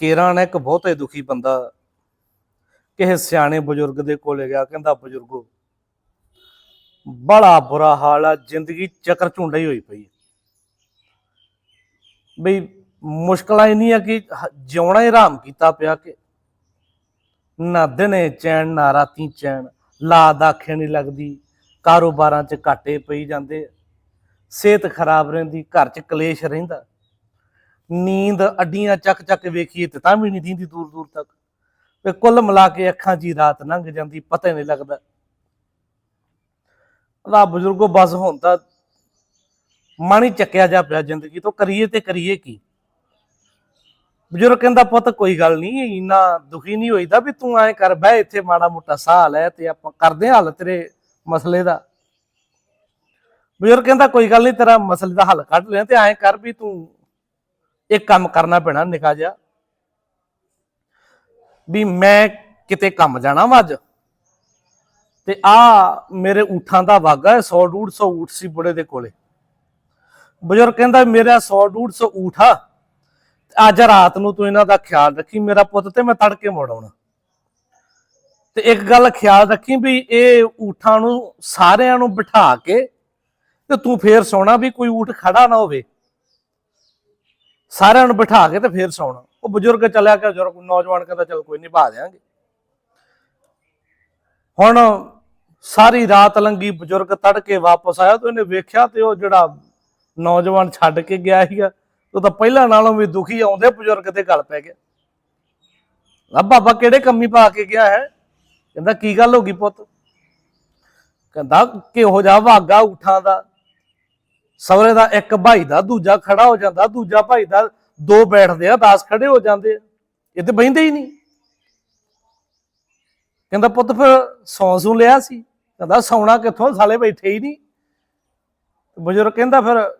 ਕੇਰਾਂ ਨੇ ਇੱਕ ਬਹੁਤੇ ਦੁਖੀ ਬੰਦਾ ਕਿਸੇ ਸਿਆਣੇ ਬਜ਼ੁਰਗ ਦੇ ਕੋਲੇ ਗਿਆ, ਕਹਿੰਦਾ ਬਜ਼ੁਰਗੋ, ਬੜਾ ਬੁਰਾ ਹਾਲ ਆ, ਜ਼ਿੰਦਗੀ ਚੱਕਰ ਝੁੰਡਾ ਹੀ ਹੋਈ ਪਈ ਬਈ ਮੁਸ਼ਕਲਾਂ ਇੰਨੀਆਂ ਕਿ ਜਿਉਣਾ ਹੀ ਹਰਾਮ ਕੀਤਾ ਪਿਆ ਕਿ ਨਾ ਦਿਨੇ ਚੈਨ, ਨਾ ਰਾਤੀ ਚੈਨ, ਲਾਦ ਆਖੇ ਨਹੀਂ ਲੱਗਦੀ, ਕਾਰੋਬਾਰਾਂ 'ਚ ਘਾਟੇ ਪਈ ਜਾਂਦੇ ਸਿਹਤ ਖਰਾਬ ਰਹਿੰਦੀ, ਘਰ 'ਚ ਕਲੇਸ਼ ਰਹਿੰਦਾ। ਨੀਂਦ ਅੱਡੀਆਂ ਚੱਕ ਚੱਕ ਵੇਖੀਏ ਤੇ ਤਾਂ ਵੀ ਨਹੀਂ ਦੀਂਦੀ ਦੂਰ ਦੂਰ ਤੱਕ। ਤੇ ਕੁੱਲ ਮਿਲਾ ਕੇ ਅੱਖਾਂ 'ਚ ਹੀ ਰਾਤ ਲੰਘ ਜਾਂਦੀ, ਪਤਾ ਹੀ ਨਹੀਂ ਲੱਗਦਾ। ਲਾ ਬਜ਼ੁਰਗੋ, ਬਸ ਹੁਣ ਤਾਂ ਮਨ ਹੀ ਚੱਕਿਆ ਜਾ ਪਿਆ ਜ਼ਿੰਦਗੀ ਤੋਂ, ਕਰੀਏ ਤੇ ਕਰੀਏ ਕੀ? ਬਜ਼ੁਰਗ ਕਹਿੰਦਾ, ਪੁੱਤ, ਕੋਈ ਗੱਲ ਨਹੀਂ, ਇੰਨਾ ਦੁਖੀ ਨਹੀਂ ਹੋਈਦਾ ਵੀ ਤੂੰ ਐ ਕਰ, ਬਹਿ ਇੱਥੇ ਮਾੜਾ ਮੋਟਾ ਸਾਹ ਲੈ ਤੇ ਆਪਾਂ ਕਰਦੇ ਹਾਂ ਹੱਲ ਤੇਰੇ ਮਸਲੇ ਦਾ। ਬਜ਼ੁਰਗ ਕਹਿੰਦਾ, ਕੋਈ ਗੱਲ ਨਹੀਂ, ਤੇਰਾ ਮਸਲੇ ਦਾ ਹੱਲ ਕੱਢ ਲਿਆ ਤੇ ਐ ਕਰ ਵੀ ਤੂੰ ਇੱਕ ਕੰਮ ਕਰਨਾ ਪੈਣਾ ਨਿਕਾ ਜਿਹਾ। ਵੀ ਮੈਂ ਕਿਤੇ ਕੰਮ ਜਾਣਾ ਵਾ ਅੱਜ। ਤੇ ਆ ਮੇਰੇ ਊਠਾਂ ਦਾ ਵਾਗਾ ਹੈ 100 150 ਊਠ ਸੀ ਬੁੜੇ ਦੇ ਕੋਲੇ। ਬਜ਼ੁਰਗ ਕਹਿੰਦਾ, ਮੇਰਾ 100 150 ਊਠ ਆ। ਅੱਜ ਰਾਤ ਨੂੰ ਤੂੰ ਇਹਨਾਂ ਦਾ ਖਿਆਲ ਰੱਖੀ, ਮੇਰਾ ਪੁੱਤ ਤੇ ਮੈਂ ਤੜਕੇ ਮੁੜ ਆਉਣਾ। ਤੇ ਇੱਕ ਗੱਲ ਖਿਆਲ ਰੱਖੀ ਵੀ ਇਹ ਊਠਾਂ ਨੂੰ ਸਾਰਿਆਂ ਨੂੰ ਬਿਠਾ ਕੇ ਤੇ ਤੂੰ ਫੇਰ ਸੌਣਾ ਵੀ ਕੋਈ ਊਠ ਖੜਾ ਨਾ ਹੋਵੇ। ਸਾਰਿਆਂ ਨੂੰ ਬਿਠਾ ਕੇ ਤੇ ਫੇਰ ਸੌਣਾ। ਉਹ ਬਜ਼ੁਰਗ ਚੱਲਿਆ ਕਿ ਬਜ਼ੁਰਗ ਨੌਜਵਾਨ ਕਹਿੰਦਾ ਚਲ ਕੋਈ ਨਹੀਂ ਬਾ ਦਿਆਂਗੇ। ਹੁਣ ਸਾਰੀ ਰਾਤ ਲੰਗੀ ਬਜ਼ੁਰਗ ਤੜਕੇ ਵਾਪਸ ਆਇਆ ਤੇ ਉਹਨੇ ਵੇਖਿਆ ਤੇ ਉਹ ਜਿਹੜਾ ਨੌਜਵਾਨ ਛੱਡ ਕੇ ਗਿਆ ਸੀਗਾ, ਉਹ ਤਾਂ ਪਹਿਲਾਂ ਨਾਲੋਂ ਵੀ ਦੁਖੀ ਆਉਂਦੇ ਬਜ਼ੁਰਗ ਤੇ ਗੱਲ ਪੈ ਗਿਆ। ਆ ਬਾਬਾ ਕਿਹੜੇ ਕੰਮੀ ਪਾ ਕੇ ਗਿਆ ਹੈ? ਕਹਿੰਦਾ, ਕੀ ਗੱਲ ਹੋ ਗਈ ਪੁੱਤ? ਕਹਿੰਦਾ, ਕਿਹੋ ਜਿਹਾ ਵਾਗਾ ਉਠਾਂ ਦਾ ਸਵਰੇ ਦਾ ਇੱਕ ਭਾਈ ਦਾ, ਦੂਜਾ ਖੜਾ ਹੋ ਜਾਂਦਾ, ਦੂਜਾ ਭਾਈ ਦਾ, ਦੋ ਬੈਠਦੇ ਆ 10 ਖੜੇ ਹੋ ਜਾਂਦੇ ਆ। ਇਹ ਤੇ ਬਹਿੰਦੇ ਹੀ ਨਹੀਂ। ਕਹਿੰਦਾ, ਪੁੱਤ ਫਿਰ ਸੌਂ ਸੂ ਲਿਆ ਸੀ। ਕਹਿੰਦਾ, ਸੌਣਾ ਕਿੱਥੋਂ? ਸਾਲੇ ਬੈਠੇ ਹੀ ਨਹੀਂ। ਬਜ਼ੁਰਗ ਕਹਿੰਦਾ ਫਿਰ,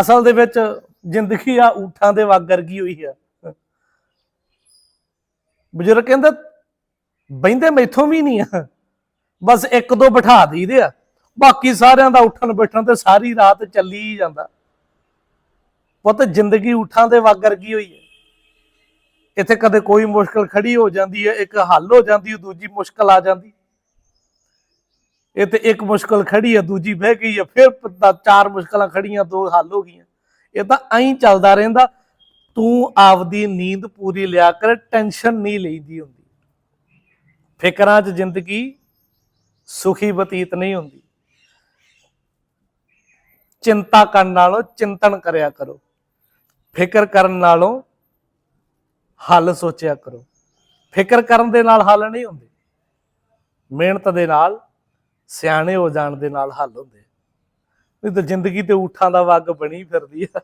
ਅਸਲ ਦੇ ਵਿੱਚ ਜ਼ਿੰਦਗੀ ਆ, ਊਠਾਂ ਦੇ ਵਗ ਵਰਗੀ ਹੋਈ ਆ। ਬਜ਼ੁਰਗ ਕਹਿੰਦਾ, ਬਹਿੰਦੇ ਮੈਥੋਂ ਵੀ ਨਹੀਂ ਆ। ਬਸ ਇੱਕ ਦੋ ਬਿਠਾ ਦਈਦੇ ਆ। ਬਾਕੀ ਸਾਰਿਆਂ ਦਾ ਉੱਠਣ ਬੈਠਣ ਤੇ ਸਾਰੀ ਰਾਤ ਚੱਲੀ ਹੀ ਜਾਂਦਾ। ਪੁੱਤ, ਜ਼ਿੰਦਗੀ ਊਠਾਂ ਦੇ ਵਗ ਵਰਗੀ ਹੋਈ ਹੈ। ਇੱਥੇ ਕਦੇ ਕੋਈ ਮੁਸ਼ਕਲ ਖੜੀ ਹੋ ਜਾਂਦੀ ਹੈ, ਇੱਕ ਹੱਲ ਹੋ ਜਾਂਦੀ ਹੈ, ਦੂਜੀ ਮੁਸ਼ਕਲ ਆ ਜਾਂਦੀ ਇਹ ਤੇ ਇੱਕ ਮੁਸ਼ਕਲ ਖੜੀ ਹੈ, ਦੂਜੀ ਬਹਿ ਗਈ ਹੈ, ਫਿਰ ਚਾਰ ਮੁਸ਼ਕਲਾਂ ਖੜੀਆਂ, ਦੋ ਹੱਲ ਹੋ ਗਈਆਂ। ਇਹ ਤਾਂ ਐਂ ਚੱਲਦਾ ਰਹਿੰਦਾ, ਤੂੰ ਆਪਦੀ ਨੀਂਦ ਪੂਰੀ ਲਿਆ ਕਰ, ਟੈਨਸ਼ਨ ਨਹੀਂ ਲਈਦੀ ਹੁੰਦੀ। ਫਿਕਰਾਂ 'ਚ ਜ਼ਿੰਦਗੀ ਸੁਖੀ ਬਤੀਤ ਨਹੀਂ ਹੁੰਦੀ। ਚਿੰਤਾ ਕਰਨ ਨਾਲੋਂ ਚਿੰਤਨ ਕਰਿਆ ਕਰੋ। ਫਿਕਰ ਕਰਨ ਨਾਲੋਂ ਹੱਲ ਸੋਚਿਆ ਕਰੋ। ਫਿਕਰ ਕਰਨ ਦੇ ਨਾਲ ਹੱਲ ਨਹੀਂ ਹੁੰਦੇ। ਮਿਹਨਤ ਦੇ ਨਾਲ, ਸਿਆਣੇ ਹੋ ਜਾਣ ਦੇ ਨਾਲ ਹੱਲ ਹੁੰਦੇ। ਨਹੀਂ ਤਾਂ ਜ਼ਿੰਦਗੀ ਤੇ ਊਠਾਂ ਦਾ ਵੱਗ ਬਣੀ ਫਿਰਦੀ ਆ।